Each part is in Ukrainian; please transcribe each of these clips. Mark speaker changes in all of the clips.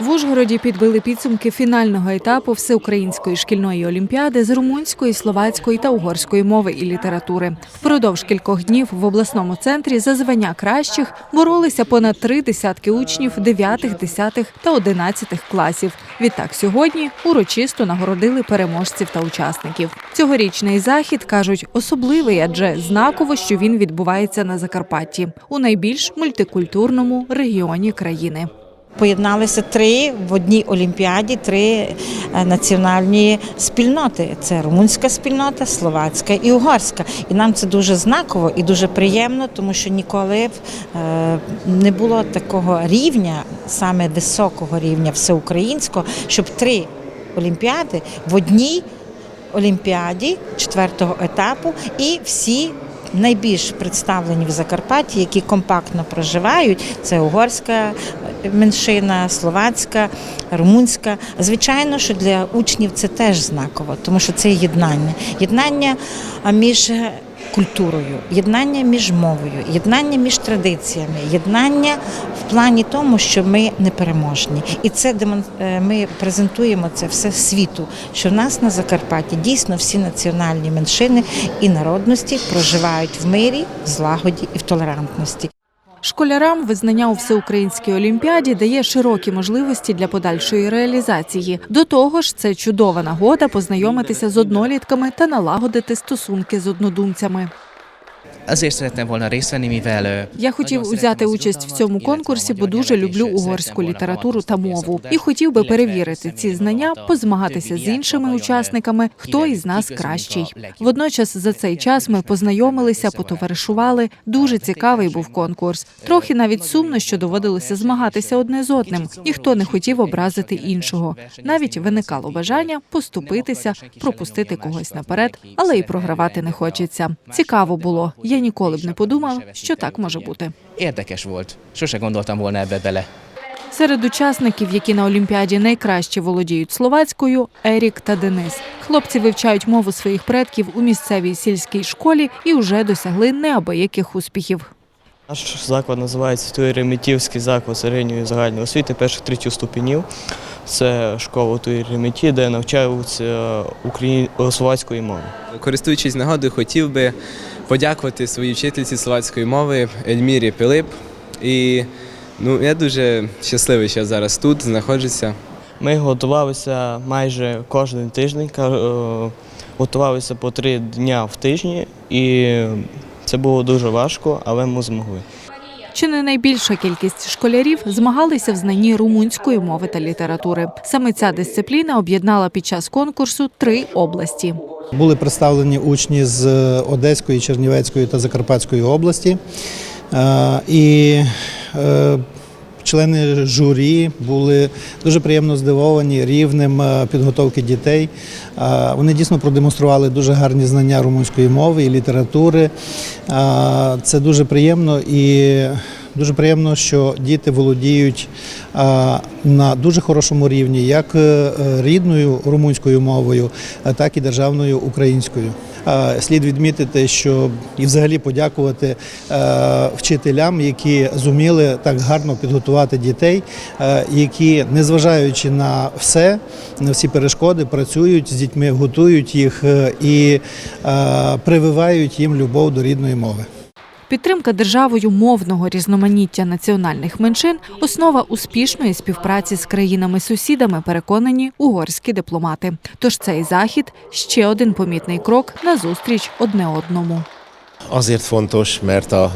Speaker 1: В Ужгороді підбили підсумки фінального етапу всеукраїнської шкільної олімпіади з румунської, словацької та угорської мови і літератури. Впродовж кількох днів в обласному центрі за звання кращих боролися понад три десятки учнів 9, 10 та 11 класів. Відтак сьогодні урочисто нагородили переможців та учасників. Цьогорічний захід кажуть особливий, адже знаково, що він відбувається на Закарпатті у найбільш мультикультурному регіоні країни.
Speaker 2: Поєдналися три в одній олімпіаді, три е, національні спільноти: це румунська спільнота, словацька і угорська. І нам це дуже знаково і дуже приємно, тому що ніколи е, не було такого рівня, саме високого рівня всеукраїнського, щоб три олімпіади в одній олімпіаді четвертого етапу і всі. Найбільш представлені в Закарпатті, які компактно проживають, це угорська меншина, словацька, румунська. Звичайно, що для учнів це теж знаково, тому що це єднання. Єднання між культурою, єднання між мовою, єднання між традиціями, єднання в плані тому, що ми непереможні. І це е, ми презентуємо це все світу, що в нас на Закарпатті дійсно всі національні меншини і народності проживають в мирі, злагоді і в толерантності.
Speaker 1: Школярам визнання у всеукраїнській олімпіаді дає широкі можливості для подальшої реалізації. До того ж, це чудова нагода познайомитися з однолітками та налагодити стосунки з однодумцями. Я хотів узяти участь в цьому конкурсі, бо дуже люблю угорську літературу та мову. І хотів би перевірити ці знання, позмагатися з іншими учасниками, хто із нас кращий. Водночас за цей час ми познайомилися, потоваришували. Дуже цікавий був конкурс. Трохи навіть сумно, що доводилося змагатися одне з одним. Ніхто не хотів образити іншого. Навіть виникало бажання поступитися, пропустити когось наперед, але й програвати не хочеться. Цікаво було. Я ніколи б не подумав, що так може бути.
Speaker 3: Érdekes volt. Sose gondoltam volna ebbe bele.
Speaker 1: Серед учасників, які на Олімпіаді найкраще володіють словацькою, Ерік та Денис. Хлопці вивчають мову своїх предків у місцевій сільській школі і вже досягли неабияких успіхів.
Speaker 4: Наш заклад називається Туєремітівський заклад середньої загальної освіти перших третіх ступенів. Це школа Туєреміті, де навчаються україн... словацької мови.
Speaker 5: Користуючись нагодою, хотів би подякувати своїй вчительці словацької мови Ельмірі Пилип. І ну, я дуже щасливий, що я зараз тут знаходжуся.
Speaker 4: Ми готувалися майже кожен тиждень, е, готувалися по три дня в тижні, і це було дуже важко, але ми змогли.
Speaker 1: Чи не найбільша кількість школярів змагалися в знанні румунської мови та літератури. Саме ця дисципліна об'єднала під час конкурсу три області.
Speaker 6: Були представлені учні з Одеської, Чернівецької та Закарпатської області. Е, І е, члени журі були дуже приємно здивовані рівнем е, підготовки дітей. Вони дійсно продемонстрували дуже гарні знання румунської мови і літератури. Це дуже приємно і дуже приємно, що діти володіють на дуже хорошому рівні як е, рідною румунською мовою, так і державною українською. Слід відмітити, що і взагалі подякувати е, вчителям, які зуміли так гарно підготувати дітей, е, які, незважаючи на все, на всі перешкоди, працюють з дітьми, готують їх і прививають їм любов до рідної мови.
Speaker 1: Підтримка державою мовного різноманіття національних меншин основа успішної співпраці з країнами-сусідами, переконані угорські дипломати. Тож цей захід ще один помітний крок на зустріч одне одному.
Speaker 7: Azért fontos, a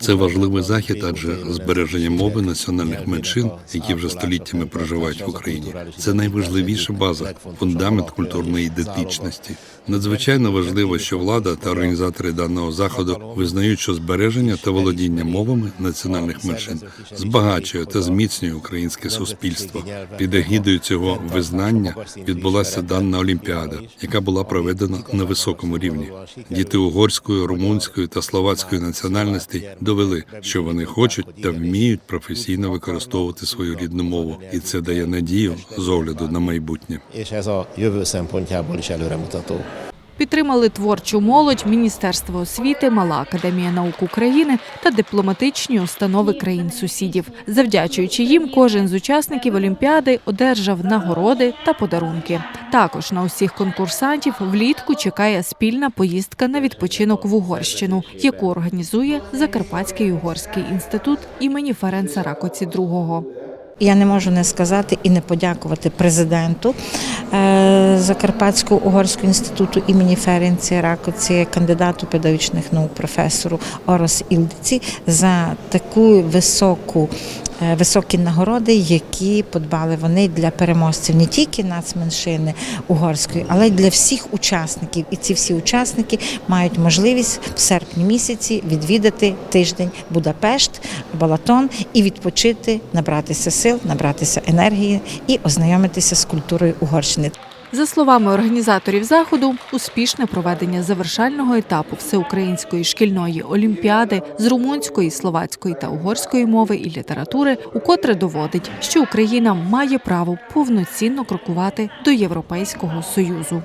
Speaker 8: Це важливий захід, адже збереження мови національних меншин, які вже століттями проживають в Україні, це найважливіша база, фундамент культурної ідентичності. Надзвичайно важливо, що влада та організатори даного заходу визнають, що збереження та володіння мовами національних меншин збагачує та зміцнює українське суспільство. Під егідою цього визнання відбулася дана олімпіада, яка була проведена на високому рівні. Діти угорської, румунської та словацької національностей довели, що вони хочуть та вміють професійно використовувати свою рідну мову, і це дає надію з огляду на майбутнє.
Speaker 1: Підтримали творчу молодь, Міністерство освіти, Мала академія наук України та дипломатичні установи країн-сусідів. Завдячуючи їм, кожен з учасників Олімпіади одержав нагороди та подарунки. Також на усіх конкурсантів влітку чекає спільна поїздка на відпочинок в Угорщину, яку організує Закарпатський угорський інститут імені Ференца Ракоці II.
Speaker 2: Я не можу не сказати і не подякувати президенту е, Закарпатського угорського інституту імені Ференці Ракоці, кандидату педагогічних наук професору Орос Ілдиці за таку високу. Е, Високі нагороди, які подбали вони для переможців не тільки нацменшини угорської, але й для всіх учасників. І ці всі учасники мають можливість в серпні місяці відвідати тиждень Будапешт, Балатон і відпочити, набратися сил, набратися енергії і ознайомитися з культурою Угорщини.
Speaker 1: За словами організаторів заходу, успішне проведення завершального етапу всеукраїнської шкільної олімпіади з румунської, словацької та угорської мови і літератури укотре доводить, що Україна має право повноцінно крокувати до Європейського союзу.